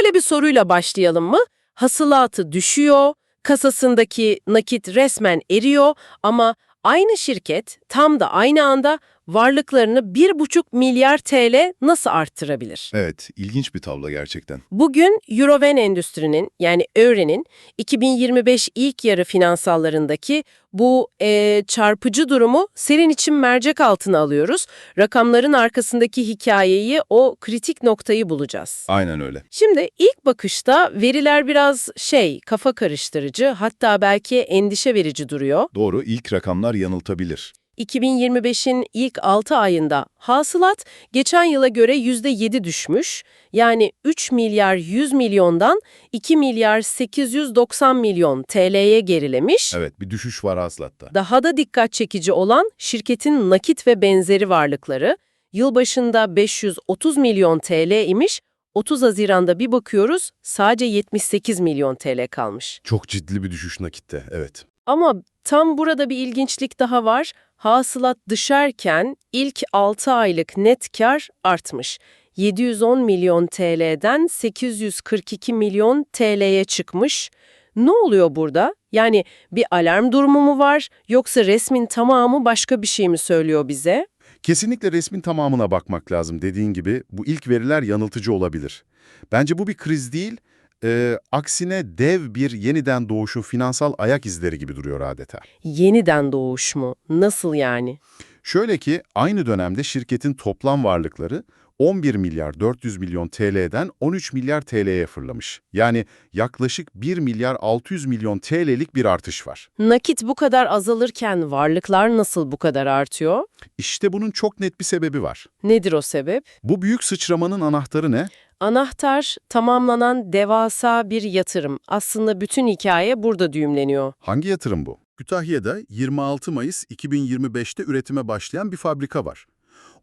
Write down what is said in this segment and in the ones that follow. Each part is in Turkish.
Şöyle bir soruyla başlayalım mı? Hasılatı düşüyor, kasasındaki nakit resmen eriyor ama aynı şirket tam da aynı anda varlıklarını 1,5 milyar TL nasıl arttırabilir? Evet, ilginç bir tablo gerçekten. Bugün Euroven Endüstri'nin yani ÖRE'nin 2025 ilk yarı finansallarındaki bu eee, çarpıcı durumu senin için mercek altına alıyoruz. Rakamların arkasındaki hikayeyi, o kritik noktayı bulacağız. Aynen öyle. Şimdi ilk bakışta veriler biraz şey, kafa karıştırıcı, hatta belki endişe verici duruyor. Doğru, ilk rakamlar yanıltabilir. 2025'in ilk 6 ayında hasılat geçen yıla göre %7 düşmüş. Yani 3 milyar 100 milyondan 2 milyar 890 milyon TL'ye gerilemiş. Evet, bir düşüş var hasılatta. Daha da dikkat çekici olan şirketin nakit ve benzeri varlıkları yılbaşında 530 milyon TL imiş. 30 Haziran'da bir bakıyoruz sadece 78 milyon TL kalmış. Çok ciddi bir düşüş nakitte, evet. Ama tam burada bir ilginçlik daha var. Hasılat düşerken ilk 6 aylık net kar artmış. 710 milyon TL'den 842 milyon TL'ye çıkmış. Ne oluyor burada? Yani bir alarm durumu mu var yoksa resmin tamamı başka bir şey mi söylüyor bize? Kesinlikle resmin tamamına bakmak lazım. Dediğin gibi bu ilk veriler yanıltıcı olabilir. Bence bu bir kriz değil, e, aksine dev bir yeniden doğuşun finansal ayak izleri gibi duruyor adeta. Yeniden doğuş mu? Nasıl yani? Şöyle ki aynı dönemde şirketin toplam varlıkları 11 milyar 400 milyon TL'den 13 milyar TL'ye fırlamış. Yani yaklaşık 1 milyar 600 milyon TL'lik bir artış var. Nakit bu kadar azalırken varlıklar nasıl bu kadar artıyor? İşte bunun çok net bir sebebi var. Nedir o sebep? Bu büyük sıçramanın anahtarı ne? Anahtar tamamlanan devasa bir yatırım. Aslında bütün hikaye burada düğümleniyor. Hangi yatırım bu? Kütahya'da 26 Mayıs 2025'te üretime başlayan bir fabrika var.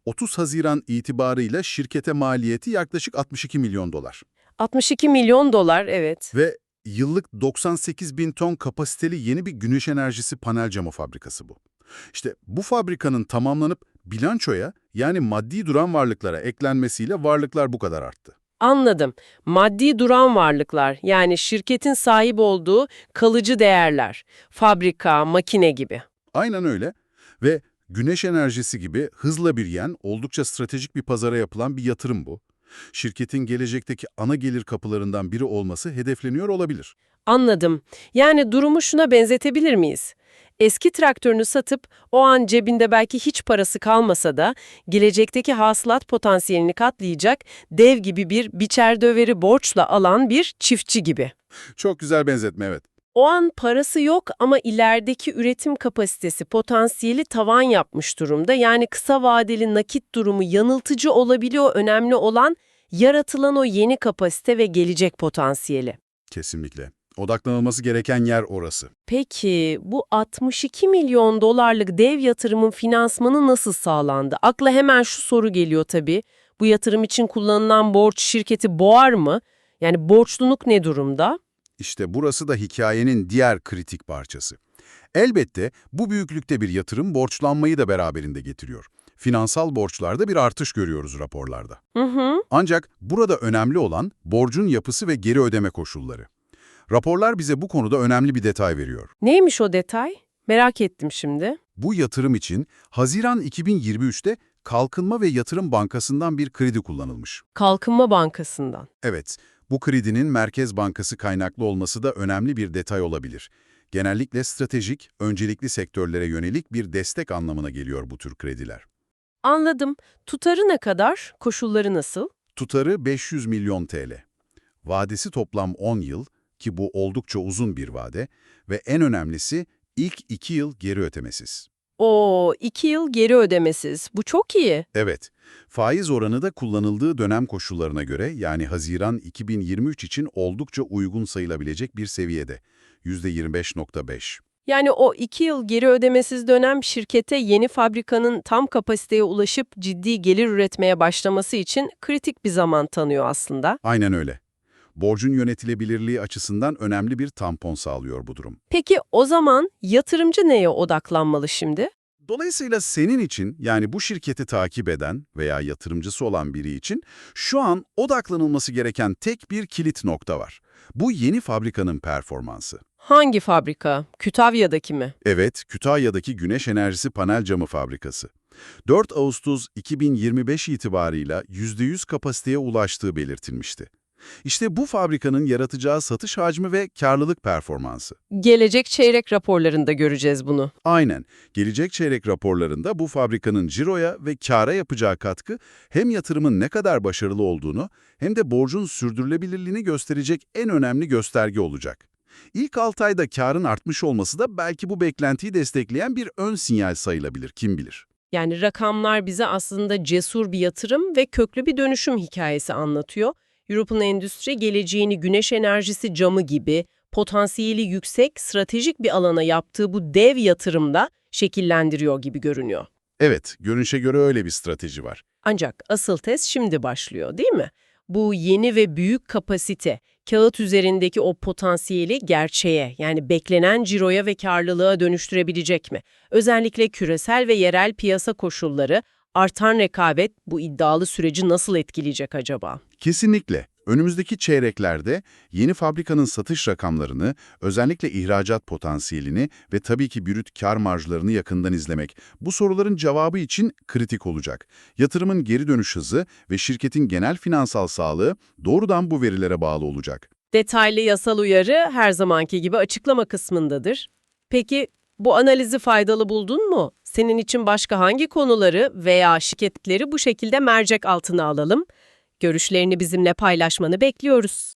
30 Haziran itibarıyla şirkete maliyeti yaklaşık 62 milyon dolar. 62 milyon dolar evet. Ve yıllık 98 bin ton kapasiteli yeni bir güneş enerjisi panel camı fabrikası bu. İşte bu fabrikanın tamamlanıp bilançoya yani maddi duran varlıklara eklenmesiyle varlıklar bu kadar arttı. Anladım. Maddi duran varlıklar yani şirketin sahip olduğu kalıcı değerler. Fabrika, makine gibi. Aynen öyle ve güneş enerjisi gibi hızla büyüyen, oldukça stratejik bir pazara yapılan bir yatırım bu. Şirketin gelecekteki ana gelir kapılarından biri olması hedefleniyor olabilir. Anladım. Yani durumu şuna benzetebilir miyiz? Eski traktörünü satıp o an cebinde belki hiç parası kalmasa da gelecekteki hasılat potansiyelini katlayacak dev gibi bir biçer döveri borçla alan bir çiftçi gibi. Çok güzel benzetme evet. O an parası yok ama ilerideki üretim kapasitesi, potansiyeli tavan yapmış durumda. Yani kısa vadeli nakit durumu yanıltıcı olabiliyor. Önemli olan yaratılan o yeni kapasite ve gelecek potansiyeli. Kesinlikle. Odaklanılması gereken yer orası. Peki bu 62 milyon dolarlık dev yatırımın finansmanı nasıl sağlandı? Akla hemen şu soru geliyor tabii. Bu yatırım için kullanılan borç şirketi boğar mı? Yani borçluluk ne durumda? İşte burası da hikayenin diğer kritik parçası. Elbette bu büyüklükte bir yatırım borçlanmayı da beraberinde getiriyor. Finansal borçlarda bir artış görüyoruz raporlarda. Hı hı. Ancak burada önemli olan borcun yapısı ve geri ödeme koşulları. Raporlar bize bu konuda önemli bir detay veriyor. Neymiş o detay? Merak ettim şimdi. Bu yatırım için Haziran 2023'te Kalkınma ve Yatırım Bankası'ndan bir kredi kullanılmış. Kalkınma Bankası'ndan. Evet, bu kredinin Merkez Bankası kaynaklı olması da önemli bir detay olabilir. Genellikle stratejik, öncelikli sektörlere yönelik bir destek anlamına geliyor bu tür krediler. Anladım. Tutarı ne kadar? Koşulları nasıl? Tutarı 500 milyon TL. Vadesi toplam 10 yıl ki bu oldukça uzun bir vade ve en önemlisi ilk 2 yıl geri ötemesiz. Oo, iki yıl geri ödemesiz. Bu çok iyi. Evet, faiz oranı da kullanıldığı dönem koşullarına göre yani Haziran 2023 için oldukça uygun sayılabilecek bir seviyede. %25.5. Yani o iki yıl geri ödemesiz dönem şirkete yeni fabrikanın tam kapasiteye ulaşıp ciddi gelir üretmeye başlaması için kritik bir zaman tanıyor aslında. Aynen öyle. Borcun yönetilebilirliği açısından önemli bir tampon sağlıyor bu durum. Peki o zaman yatırımcı neye odaklanmalı şimdi? Dolayısıyla senin için yani bu şirketi takip eden veya yatırımcısı olan biri için şu an odaklanılması gereken tek bir kilit nokta var. Bu yeni fabrikanın performansı. Hangi fabrika? Kütahya'daki mi? Evet, Kütahya'daki güneş enerjisi panel camı fabrikası. 4 Ağustos 2025 itibarıyla %100 kapasiteye ulaştığı belirtilmişti. İşte bu fabrikanın yaratacağı satış hacmi ve karlılık performansı. Gelecek çeyrek raporlarında göreceğiz bunu. Aynen. Gelecek çeyrek raporlarında bu fabrikanın ciroya ve kâra yapacağı katkı hem yatırımın ne kadar başarılı olduğunu hem de borcun sürdürülebilirliğini gösterecek en önemli gösterge olacak. İlk 6 ayda karın artmış olması da belki bu beklentiyi destekleyen bir ön sinyal sayılabilir, kim bilir. Yani rakamlar bize aslında cesur bir yatırım ve köklü bir dönüşüm hikayesi anlatıyor. European Endüstri geleceğini güneş enerjisi camı gibi potansiyeli yüksek, stratejik bir alana yaptığı bu dev yatırımda şekillendiriyor gibi görünüyor. Evet, görünüşe göre öyle bir strateji var. Ancak asıl test şimdi başlıyor değil mi? Bu yeni ve büyük kapasite, kağıt üzerindeki o potansiyeli gerçeğe yani beklenen ciroya ve karlılığa dönüştürebilecek mi? Özellikle küresel ve yerel piyasa koşulları, artan rekabet bu iddialı süreci nasıl etkileyecek acaba? Kesinlikle. Önümüzdeki çeyreklerde yeni fabrikanın satış rakamlarını, özellikle ihracat potansiyelini ve tabii ki brüt kar marjlarını yakından izlemek bu soruların cevabı için kritik olacak. Yatırımın geri dönüş hızı ve şirketin genel finansal sağlığı doğrudan bu verilere bağlı olacak. Detaylı yasal uyarı her zamanki gibi açıklama kısmındadır. Peki bu analizi faydalı buldun mu? Senin için başka hangi konuları veya şirketleri bu şekilde mercek altına alalım? Görüşlerini bizimle paylaşmanı bekliyoruz.